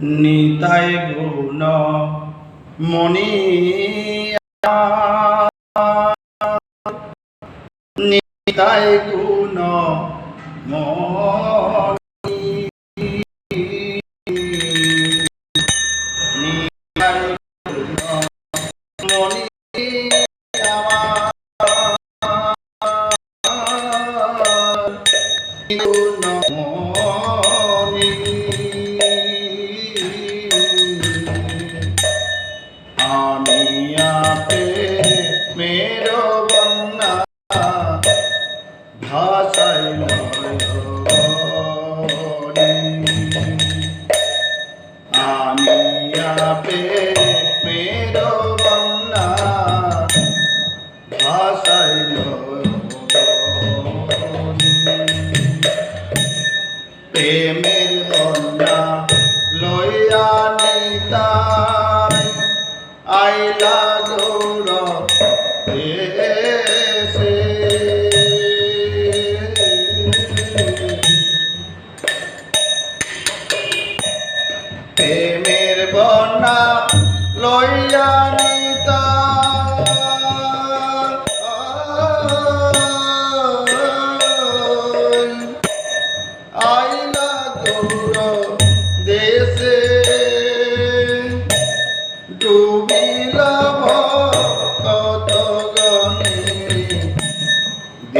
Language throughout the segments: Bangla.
নিতাই গুণ মনি নিতাই গুণ মনি প্রেমের লন্ডা লইয়া নেতাই আইলা গৌরব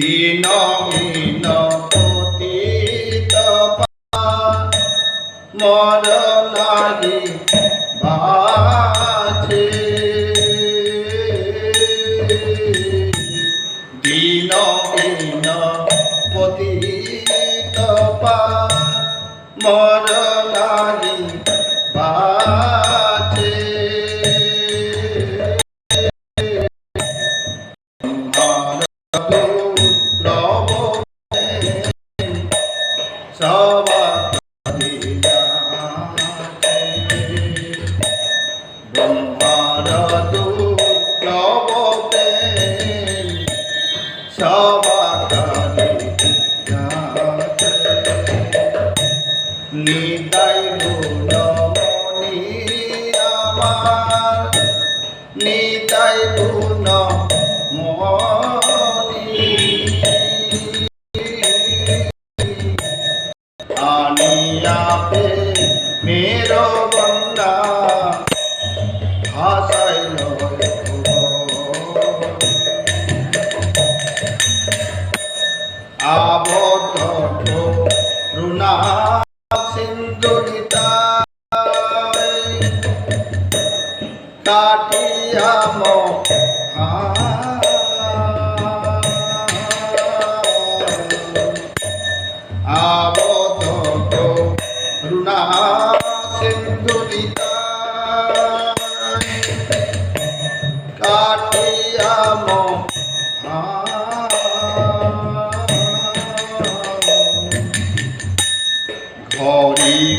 Dina, Dina, know. নিতাই গুণমণি আমার। নিতাই গুণ আনিয়া পে মেরো বন্ধ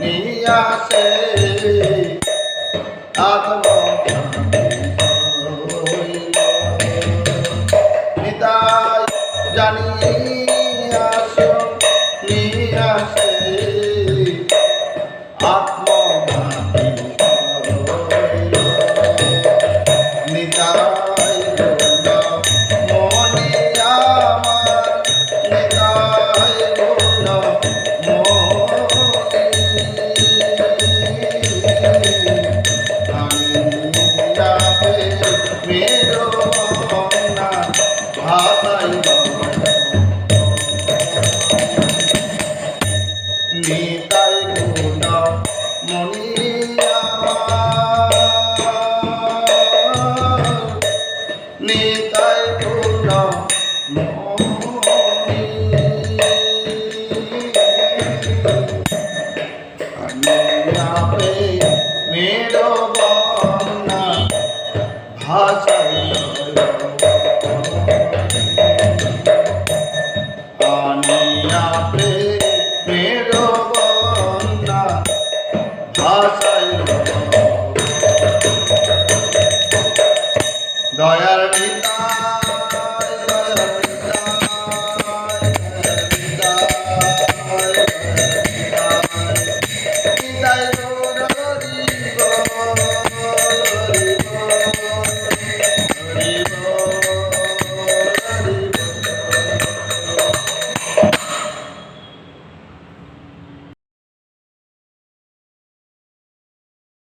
শুনিয়াছে আত্ম দয়ার ভিত